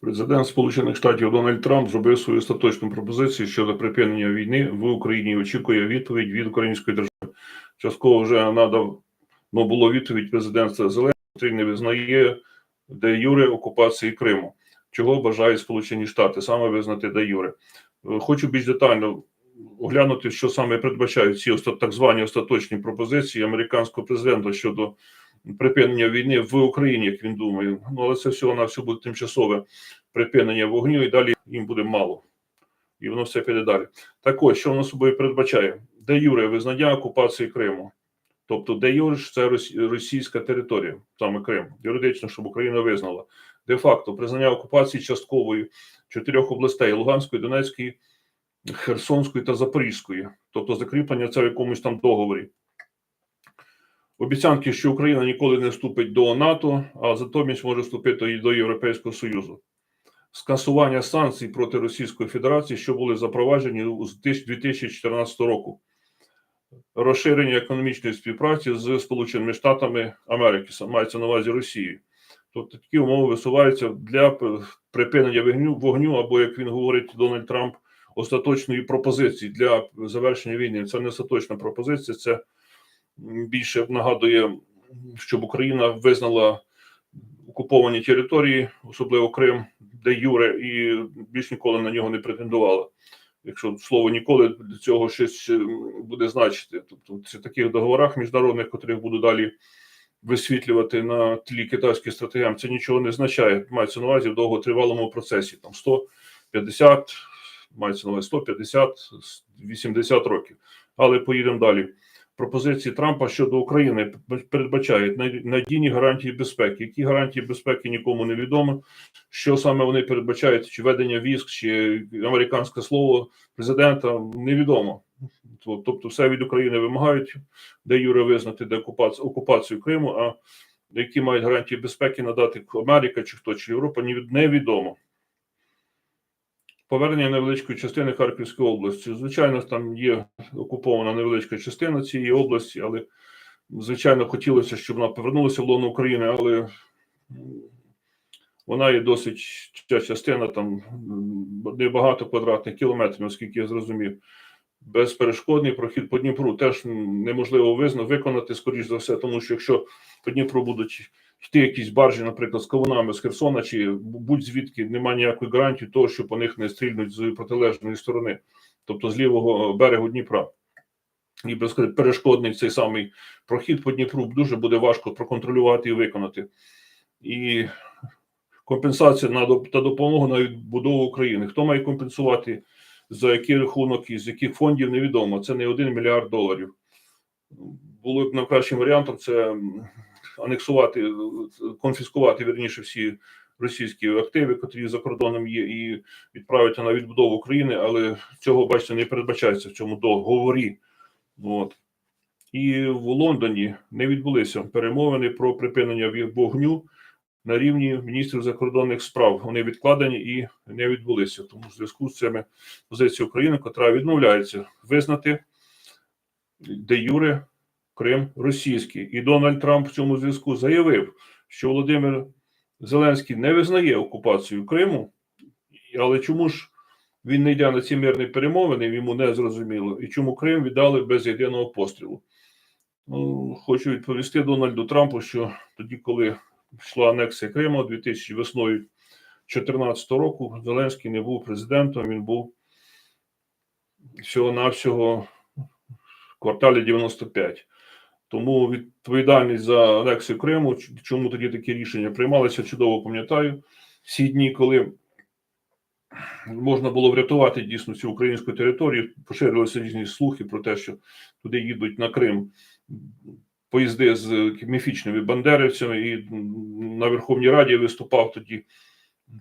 Президент Сполучених Штатів Дональд Трамп зробив свою остаточну пропозицію щодо припинення війни в Україні. Очікує відповідь від української держави. Частково вже надав ну, було відповідь президентства Зеленського, який не визнає де юре окупації Криму. Чого бажають Сполучені Штати саме визнати де юре. Е, Хочу більш детально оглянути, що саме передбачають ці так звані остаточні пропозиції американського президента щодо припинення війни в Україні, як він думає. Ну але це всього на все буде тимчасове припинення вогню, і далі їм буде мало. І воно все піде далі. Так ось, що воно собою передбачає? Де юре визнання окупації Криму. Тобто, де юре це російська територія, саме Крим, юридично, щоб Україна визнала. Де-факто признання окупації часткової чотирьох областей Луганської, Донецької, Херсонської та Запорізької, тобто закріплення це в якомусь там договорі. Обіцянки, що Україна ніколи не вступить до НАТО, а затомість може вступити і до Європейського Союзу. Скасування санкцій проти Російської Федерації, що були запроваджені з 2014 року. Розширення економічної співпраці з Сполученими Штатами Америки, мається на увазі Росії. Тобто такі умови висуваються для припинення вогню, вогню або, як він говорить, Дональд Трамп, остаточної пропозиції для завершення війни. Це не остаточна пропозиція, це більше нагадує, щоб Україна визнала окуповані території, особливо Крим, де Юре, і більш ніколи на нього не претендувала. Якщо слово ніколи для цього щось е, буде значити. Тобто, в таких договорах міжнародних, котрих буду далі висвітлювати на тлі китайських стратегіям, це нічого не означає. Мається на увазі в довготривалому процесі. Там 150, мається на увазі 150, 80 років. Але поїдемо далі. Пропозиції Трампа щодо України передбачають надійні гарантії безпеки. Які гарантії безпеки нікому не відомо. Що саме вони передбачають, чи ведення військ, чи американське слово президента, невідомо. Тобто, все від України вимагають, де Юре визнати де окупацію, окупацію Криму, а які мають гарантії безпеки надати Америка чи хто, чи Європа, невідомо. Повернення невеличкої частини Харківської області. Звичайно, там є окупована невеличка частина цієї області, але звичайно хотілося, щоб вона повернулася в лоно України, але вона є досить частина, там небагато квадратних кілометрів, наскільки я зрозумів. Безперешкодний прохід по Дніпру теж неможливо визна, виконати, скоріш за все, тому що якщо по Дніпру будуть йти якісь баржі, наприклад, з кавунами з Херсона чи будь-звідки немає ніякої гарантії того, що по них не стрільнуть з протилежної сторони, тобто з лівого берегу Дніпра. І безперешкодний цей самий прохід по Дніпру дуже буде важко проконтролювати і виконати. І компенсація на та допомога на відбудову України. Хто має компенсувати за який рахунок і з яких фондів, невідомо. Це не один мільярд доларів. Було б найкращим варіантом це анексувати, конфіскувати вірніше всі російські активи, котрі за кордоном є, і відправити на відбудову України, але цього, бачите, не передбачається в цьому договорі. От. І в Лондоні не відбулися перемовини про припинення вогню на рівні міністрів закордонних справ. Вони відкладені і не відбулися. Тому в зв'язку з цими позиція України, котра відмовляється визнати де Юре Крим російський. І Дональд Трамп в цьому зв'язку заявив, що Володимир Зеленський не визнає окупацію Криму, але чому ж він не йде на ці мирні перемовини, йому не зрозуміло, і чому Крим віддали без єдиного пострілу. Ну, хочу відповісти Дональду Трампу, що тоді, коли йшла анексія Криму 2000 весною 2014 року, Зеленський не був президентом, він був всього-навсього в кварталі 95. Тому відповідальність за анексію Криму, чому тоді такі рішення приймалися, чудово пам'ятаю. Всі дні, коли можна було врятувати дійсно цю українську територію, поширилися різні слухи про те, що туди їдуть на Крим поїзди з міфічними бандерівцями, і на Верховній Раді виступав тоді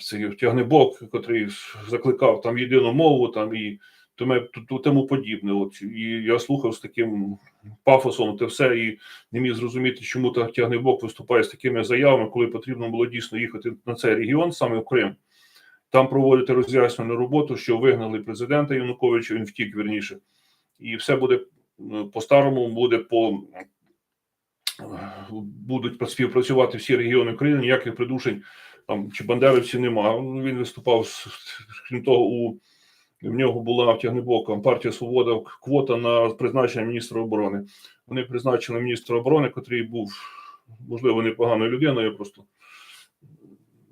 цей тягнебок, котрий закликав там єдину мову, там і тому, подібне. От і я слухав з таким пафосом те все, і не міг зрозуміти, чому тягнебок виступає з такими заявами, коли потрібно було дійсно їхати на цей регіон, саме в Крим. Там проводити роз'яснену роботу, що вигнали президента Януковича, він втік верніше, і все буде е, по-старому, буде по будуть співпрацювати всі регіони України, ніяких придушень там чи бандерівців нема. Він виступав крім того, у в нього була в Тягнебоком партія Свобода квота на призначення міністра оборони. Вони призначили міністра оборони, котрий був можливо непоганою людиною, просто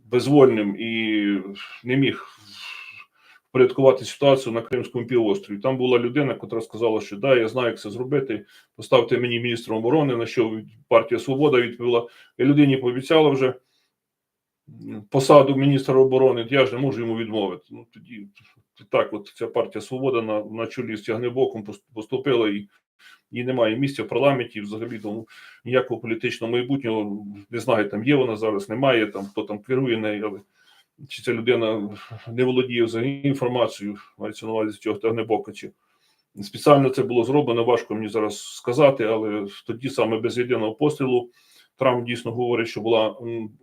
безвольним і не міг впорядкувати ситуацію на Кримському півострові. Там була людина, яка сказала, що да, я знаю, як це зробити. Поставте мені міністром оборони, на що партія Свобода відповіла. Я людині пообіцяла вже посаду міністра оборони, я ж не можу йому відмовити. Ну тоді так, от ця партія Свобода на, на чолі з Тягнебоком поступила і їй немає місця в парламенті, взагалі тому ніякого політичного майбутнього не знаю, там є вона зараз, немає, там хто там керує нею, але чи ця людина не володіє взагалі інформацією, мається на увазі цього Тягнебока, чи спеціально це було зроблено, важко мені зараз сказати, але тоді саме без єдиного пострілу Трамп дійсно говорить, що була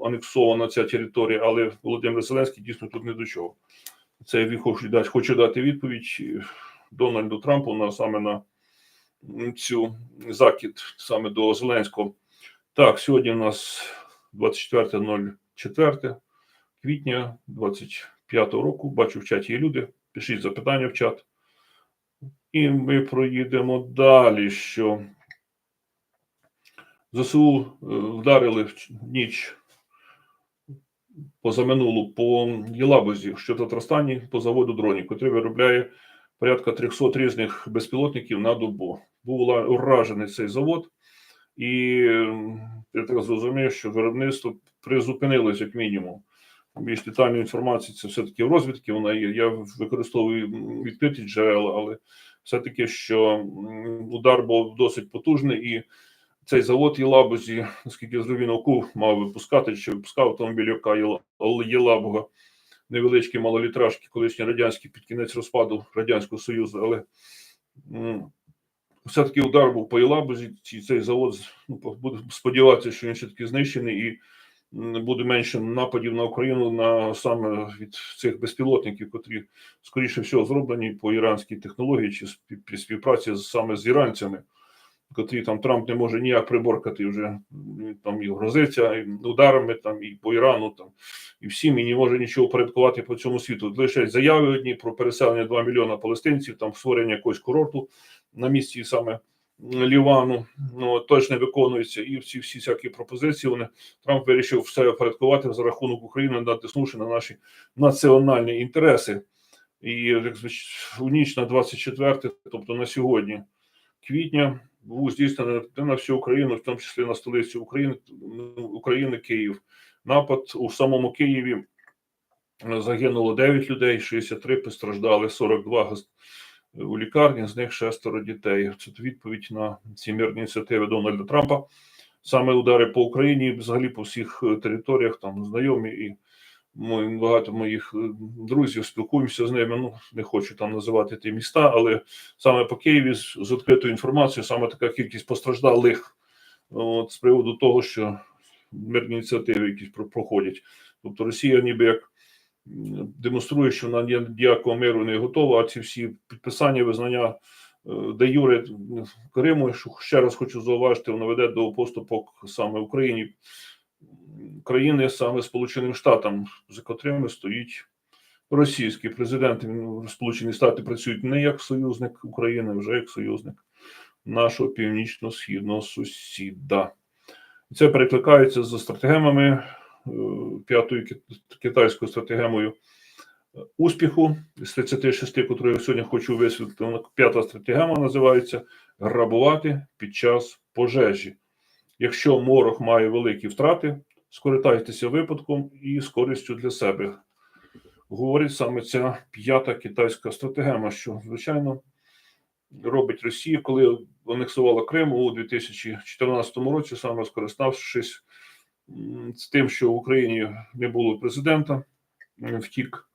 анексована ця територія, але Володимир Зеленський дійсно тут не до чого. Це я хочу дати, хочу дати відповідь Дональду Трампу на саме на цю закид саме до Зеленського. Так, сьогодні у нас 24.04 квітня 25 року. Бачу в чаті є люди. Пишіть запитання в чат. І ми проїдемо далі. Що ЗСУ е, вдарили в ніч позаминулу по Єлабузі, що Татарстані по заводу дронів, котрий виробляє порядка 300 різних безпілотників на добу. Був уражений цей завод, і я так зрозумів, що виробництво призупинилось як мінімум. Більш детальну інформацію це все-таки в розвідки. Вона є. Я використовую відкриті джерела, але все-таки, що удар був досить потужний, і цей завод Єлабузі, наскільки я зрозумів, науку мав випускати, чи випускав автомобіль Єла- Єлабуга, невеличкі малолітражки, колишні радянські під кінець розпаду Радянського Союзу, але все-таки удар був по Єлабузі, і цей завод ну, буду сподіватися, що він все-таки знищений і буде менше нападів на Україну на саме від цих безпілотників, котрі скоріше всього зроблені по іранській технології чи при співпраці саме з іранцями, котрі там Трамп не може ніяк приборкати вже там і грозиться і ударами там і по Ірану там і всім і не може нічого порядкувати по цьому світу. Лише заяви одні про переселення 2 мільйона палестинців, там створення якогось курорту на місці саме Лівану, ну точно виконується, і всі всі всякі пропозиції. Вони Трамп вирішив все впорядкувати за рахунок України, натиснувши на наші національні інтереси. І як у ніч на 24, тобто на сьогодні, квітня, був здійснений на всю Україну, в тому числі на столицю України, України Київ. Напад у самому Києві е, загинуло 9 людей, 63 постраждали, 42 гос- у лікарні, з них шестеро дітей. Це відповідь на ці мирні ініціативи Дональда Трампа. Саме удари по Україні, взагалі по всіх е, територіях, там знайомі і ми, багато моїх е, друзів спілкуємося з ними. Ну не хочу там називати ті міста, але саме по Києві з, з відкритою інформацією, саме така кількість постраждалих от, з приводу того, що мирні ініціативи якісь проходять. Тобто Росія ніби як демонструє, що вона ніякого миру не готова, а ці всі підписання, визнання е, де Юре м, Криму, що ще раз хочу зауважити, воно веде до поступок саме Україні країни, саме Сполученим Штатам, за котрими стоїть російський президент. Сполучені Штати працюють не як союзник України, вже як союзник нашого північно-східного сусіда. І Це перекликається з стратегемами е, п'ятою китайською стратегемою е, успіху з 36, яку я сьогодні хочу висвітлити. П'ята стратегема називається грабувати під час пожежі. Якщо морок має великі втрати, скористайтеся випадком і з користю для себе. Говорить саме ця п'ята китайська стратегема, що звичайно робить Росія, коли анексувала Крим у 2014 році, саме скориставшись з тим, що в Україні не було президента, втік,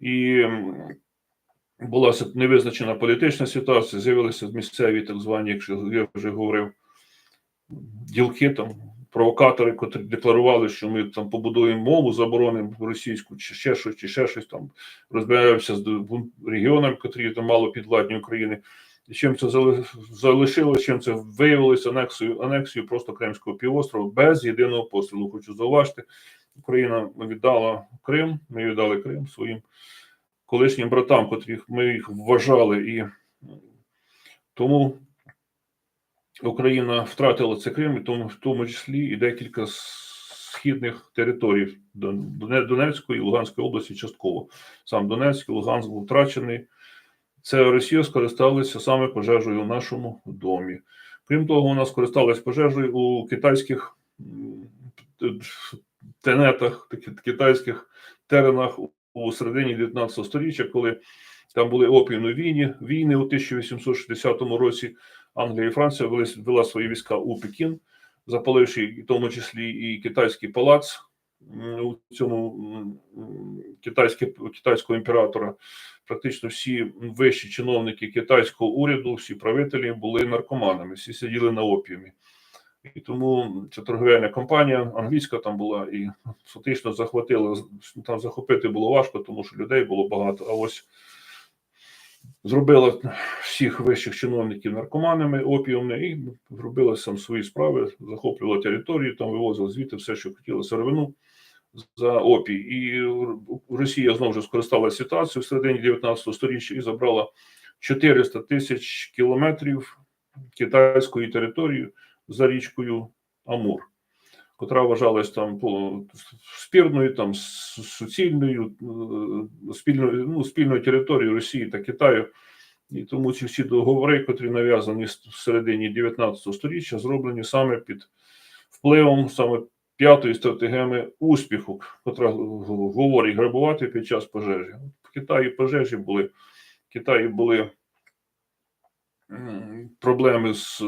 і була невизначена політична ситуація, з'явилися місцеві так звані, якщо я вже говорив, ділки там. Провокатори, котрі декларували, що ми там побудуємо мову, заборонимо російську, чи ще щось, чи ще щось там розбираємося з регіонами, котрі там мало підвладні України. Чим це зали- залишилось, чим це виявилося анексією, анексією просто Кримського півострова без єдиного пострілу. Хочу зауважити, Україна віддала Крим, ми віддали Крим своїм колишнім братам, котрих ми їх вважали, і тому Україна втратила це Крим, і тому в тому числі і декілька східних територій Доне- Донецької і Луганської області частково. Сам Донецьк і Луганськ був втрачений. Це Росія скористалася саме пожежею в нашому домі. Крім того, вона скористалась пожежею у китайських тенетах, китайських теренах у- у середині 19 століття, коли там були опіумні війни, війни у 1860 році. Англія і Франція вела свої війська у Пекін, запаливши в тому числі і китайський палац у цьому китайського імператора. Практично всі вищі чиновники китайського уряду, всі правителі були наркоманами, всі сиділи на опіумі. І тому ця торговельна компанія англійська там була і фактично захватила там захопити було важко, тому що людей було багато. А ось зробила всіх вищих чиновників наркоманами, опіумне, і робила сам свої справи, захоплювала територію, там вивозила звідти все, що хотіла сировину за опій. І Росія знову ж скористалася ситуацією в середині 19 століття і забрала 400 тисяч кілометрів китайської території за річкою Амур, котра вважалась там по спірною, там суцільною, е, спільною, ну, спільною територією Росії та Китаю. І тому ці всі договори, котрі нав'язані в середині 19 століття, зроблені саме під впливом саме п'ятої стратегеми успіху, котра говорить грабувати під час пожежі. В Китаї пожежі були, в Китаї були проблеми з е,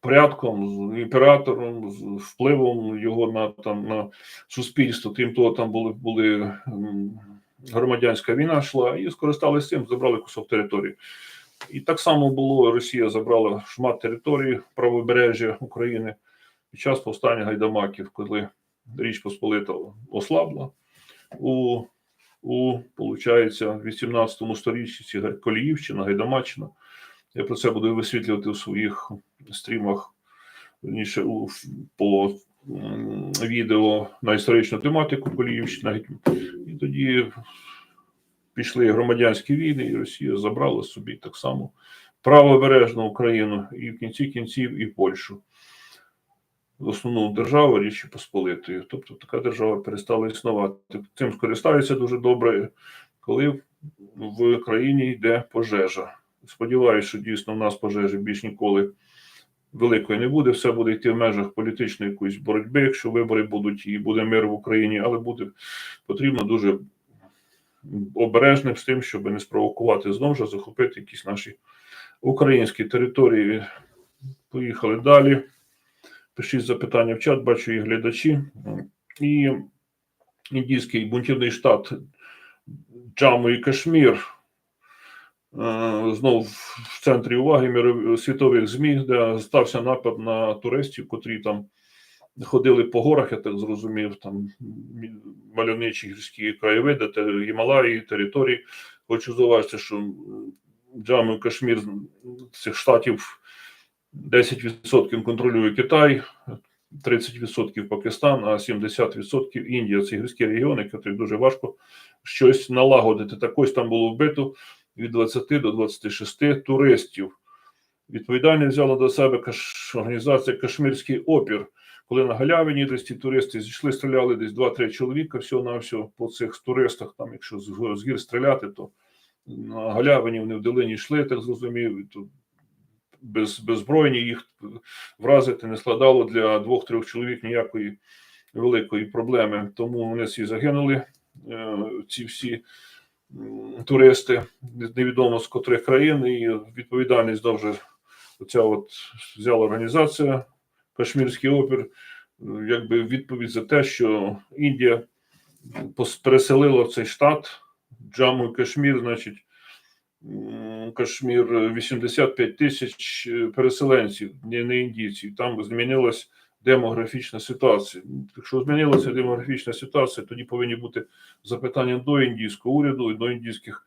порядком, з імператором, з впливом його на там на суспільство. Крім того, там були були громадянська війна йшла, і скористалися цим, забрали кусок території. І так само було: Росія забрала шмат території правобережжя України під час повстання гайдамаків, коли Річ Посполита ослабла у, у получається, в 18 сторіччі Коліївщина, Гайдамаччина. Я про це буду висвітлювати у своїх стрімах верніше, у, по відео на історичну тематику Коліївщина. І тоді пішли громадянські війни, і Росія забрала собі так само правобережну Україну і в кінці кінців і Польщу. Основну державу Річі Посполитої. Тобто така держава перестала існувати. Цим скористаються дуже добре, коли в країні йде пожежа. Сподіваюся, що дійсно в нас пожежі більш ніколи великої не буде. Все буде йти в межах політичної якоїсь боротьби, якщо вибори будуть і буде мир в Україні, але буде потрібно дуже обережним з тим, щоб не спровокувати знову ж захопити якісь наші українські території. Поїхали далі. Пишіть запитання в чат, бачу і глядачі. І індійський бунтівний штат Джаму і Кашмір е, знов в центрі уваги світових ЗМІ, де стався напад на туристів, котрі там ходили по горах, я так зрозумів, там мальовничі гірські краєвиди, Гімалаї, території. Хочу зауважити, що Джаму Кашмір цих штатів 10% контролює Китай, 30% Пакистан, а 70% Індія. Це гірські регіони, які дуже важко щось налагодити. Так ось там було вбито від 20 до 26 туристів. Відповідальність взяла до себе організація Кашмірський опір. Коли на галявині десь ті туристи зійшли, стріляли десь 2-3 чоловіка всього на всього по цих туристах. Там, якщо з, гір стріляти, то на галявині вони в долині йшли, так зрозумів. то без, беззбройні їх вразити не складало для двох-трьох чоловік ніякої великої проблеми. Тому вони всі загинули, е, ці всі туристи, невідомо з котрих країн, і відповідальність довже оця от взяла організація Кашмірський опір, якби відповідь за те, що Індія переселила цей штат Джаму і Кашмір, значить. Кашмір е, 85 тисяч е, переселенців, не, не індійців. Там змінилась демографічна ситуація. Якщо змінилася демографічна ситуація, тоді повинні бути запитання до індійського уряду і до індійських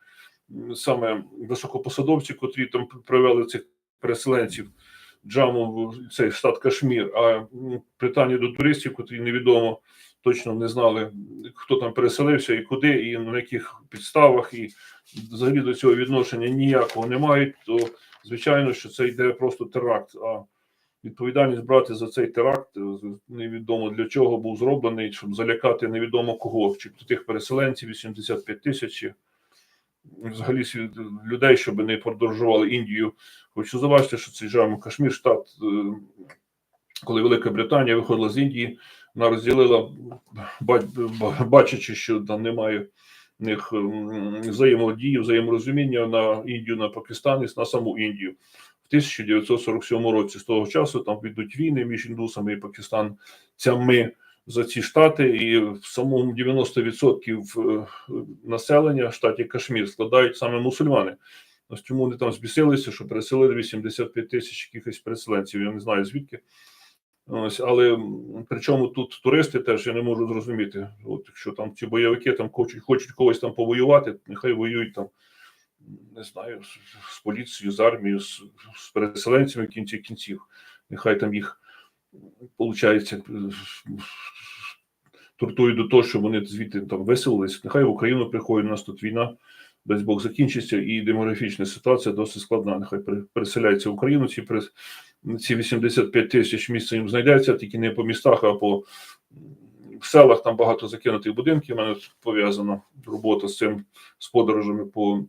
саме високопосадовців, котрі там привели цих переселенців Джаму в цей штат Кашмір. А питання до туристів, котрі невідомо точно не знали, хто там переселився і куди, і на яких підставах, і взагалі до цього відношення ніякого не мають, то звичайно, що це йде просто теракт. А відповідальність брати за цей теракт е, невідомо для чого був зроблений, щоб залякати невідомо кого, чи тих переселенців 85 тисяч. Взагалі людей, щоб не подорожували Індію. Хочу зауважити, що цей Джаму Кашмір штат, е, коли Велика Британія виходила з Індії, вона розділила, ба- ба- бачачи, що там немає в них взаємодії, взаєморозуміння на Індію, на Пакистан і на саму Індію. В 1947 році з того часу там підуть війни між індусами і пакистанцями за ці штати, і в самому 90% е, населення штаті Кашмір складають саме мусульмани. Ось чому вони там збісилися, що переселили 85 тисяч якихось переселенців. Я не знаю звідки. Ось, але причому тут туристи теж я не можу зрозуміти. От якщо там ці бойовики там хочуть, хочуть когось там повоювати, нехай воюють там, не знаю, з, поліцією, з армією, з, з переселенцями в кінці кінців. Нехай там їх виходить, тортують до того, щоб вони звідти там виселились. Нехай в Україну приходять, у нас тут війна, дасть Бог закінчиться, і демографічна ситуація досить складна. Нехай пере- переселяються в Україну. Ці перес- ці 85 тисяч місць їм знайдеться, тільки не по містах, а по в селах. Там багато закинутих будинків. У мене пов'язана робота з цим з подорожами по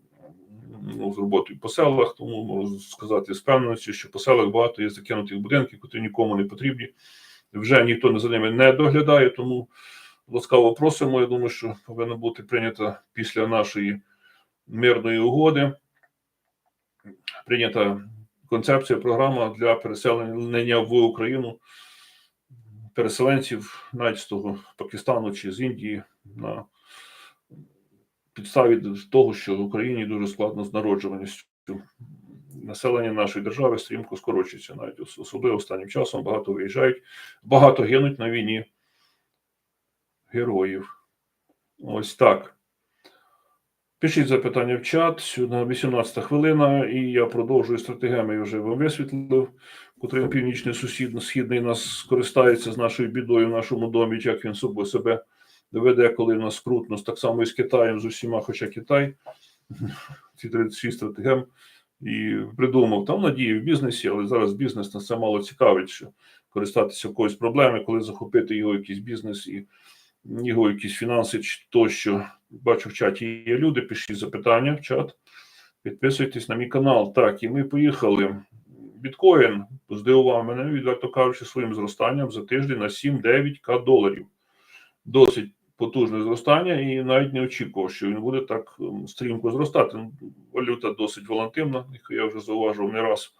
ну, з роботою по селах. Тому можу сказати з певністю, що по селах багато є закинутих будинків, які нікому не потрібні. Вже ніхто за ними не доглядає, тому ласкаво просимо. Я думаю, що повинна бути прийнята після нашої мирної угоди. Прийнята концепція, програма для переселення в Україну переселенців навіть з того Пакистану чи з Індії на підставі того, що в Україні дуже складно з народжуваністю. Населення нашої держави стрімко скорочується, навіть особливо останнім часом багато виїжджають, багато гинуть на війні героїв. Ось так. Пишіть запитання в чат. Сьогодні 18 хвилина, і я продовжую стратегеми, я вже вам висвітлив, котрим північний сусід східний нас скористається з нашою бідою в нашому домі, як він собою себе доведе, коли в нас скрутно, так само і з Китаєм, з усіма, хоча Китай, ці 36 стратегем, і придумав там надії в бізнесі, але зараз бізнес нас це мало цікавить, що користатися якоюсь проблеми, коли захопити його якийсь бізнес і його якісь фінанси чи тощо. Бачу в чаті є люди, пишіть запитання в чат. Підписуйтесь на мій канал. Так, і ми поїхали. Біткоін здивував мене, відверто кажучи, своїм зростанням за тиждень на 7-9к доларів. Досить потужне зростання, і навіть не очікував, що він буде так ем, стрімко зростати. Ну, Валюта досить волатильна, як я вже зауважував не раз.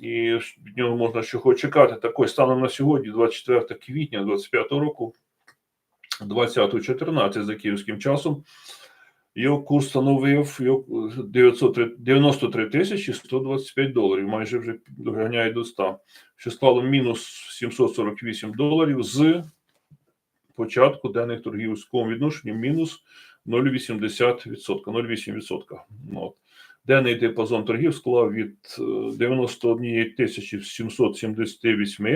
І від нього можна хоч чекати. Так ось станом на сьогодні, 24 квітня 2025 року, 20.14 за київським часом. Його курс становив 93 тисячі 125 доларів, майже вже доганяє до 100, що склало мінус 748 доларів з початку денних торгів в такому відношенні мінус 0,80%, 0,8%. Ну, от. Денний диапазон торгів склав від е, 91 778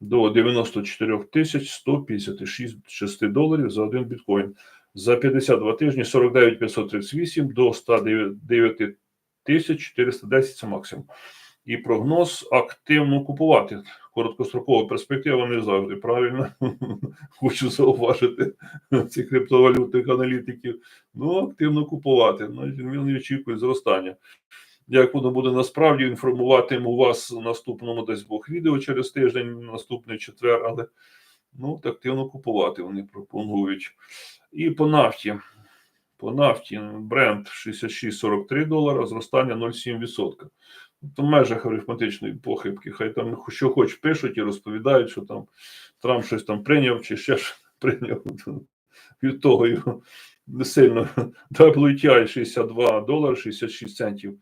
до 94 тисяч 156 доларів за один біткоін. За 52 тижні 49 538 до 109 тисяч 410 це максимум. І прогноз активно купувати. Короткострокова перспектива не завжди правильно. Хочу зауважити цих криптовалютних аналітиків. Ну, активно купувати. Ну, він очікує зростання. Як воно буде насправді, інформуватиму вас у наступному десь двох відео через тиждень, наступний четвер, але ну, активно купувати вони пропонують. І по нафті. По нафті бренд 66,43 долара, зростання 0,7%. Тобто в межах арифметичної похибки. Хай там що хоч пишуть і розповідають, що там Трамп щось там прийняв чи ще ж прийняв. Від того його не сильно. WTI 62 долари 66 центів.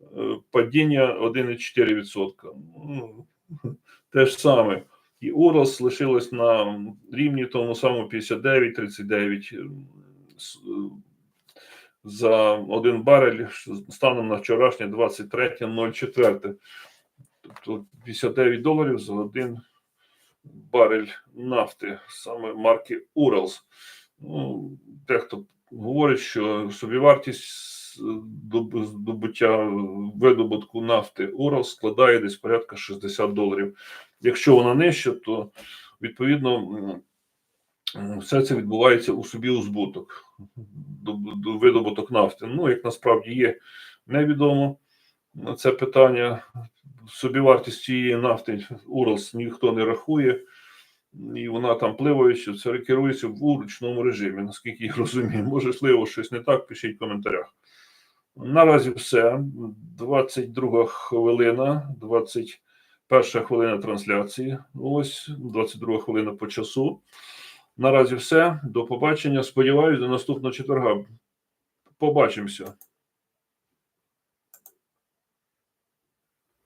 Е, Падіння 1,4%. Ну, те ж саме. І Урос лишилось на рівні тому самому 59-39 за один барель станом на вчорашнє 23.04. Тобто 59 доларів за один барель нафти, саме марки Уралс. Ну, дехто говорить, що собівартість здобуття видобутку нафти Уралс складає десь порядка 60 доларів. Якщо вона нижча, то відповідно все це відбувається у собі у збуток, до, до видобуток нафти. Ну, як насправді є, невідомо це питання. Собівартість цієї нафти Уралс ніхто не рахує, і вона там пливаючи, це керується в ручному режимі, наскільки я розумію. Може, Можливо, щось не так, пишіть в коментарях. Наразі все. 22 хвилина, 21 хвилина трансляції. Ось 22 хвилина по часу. Наразі все. До побачення. Сподіваюсь, до наступного четверга. Побачимося.